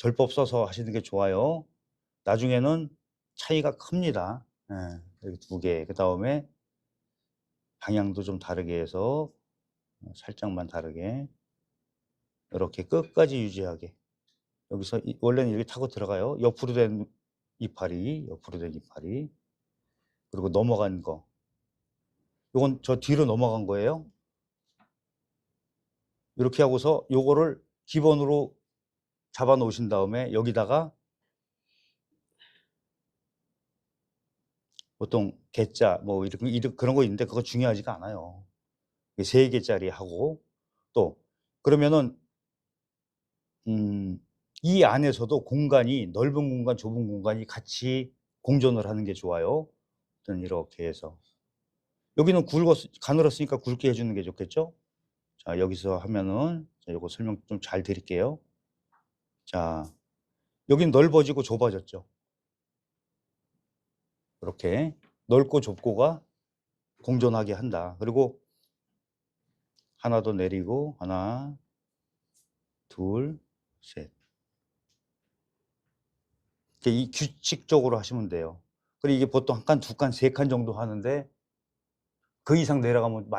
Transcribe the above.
절법 써서 하시는 게 좋아요. 나중에는 차이가 큽니다. 예, 여기 두 개. 그 다음에 방향도 좀 다르게 해서 어, 살짝만 다르게 이렇게 끝까지 유지하게 여기서 이- 원래는 이렇게 타고 들어가요. 옆으로 된 이파리, 옆으로 된 이파리 그리고 넘어간 거. 요건 저 뒤로 넘어간 거예요. 이렇게 하고서 요거를 기본으로 잡아 놓으신 다음에 여기다가 보통 개자 뭐 이런 이런 그런 거 있는데 그거 중요하지가 않아요. 세 개짜리 하고 또 그러면은 음, 이 안에서도 공간이 넓은 공간, 좁은 공간이 같이 공존을 하는 게 좋아요. 어떤 이렇게 해서 여기는 굵었 가늘었으니까 굵게 해주는 게 좋겠죠? 자 여기서 하면은 자, 요거 설명 좀 잘 드릴게요. 자 여긴 넓어지고 좁아졌죠. 이렇게 넓고 좁고가 공존하게 한다. 그리고 하나 더 내리고 하나, 둘, 셋. 이 규칙적으로 하시면 돼요. 그리고 이게 보통 한 칸, 두 칸, 세 칸 정도 하는데 그 이상 내려가면 많이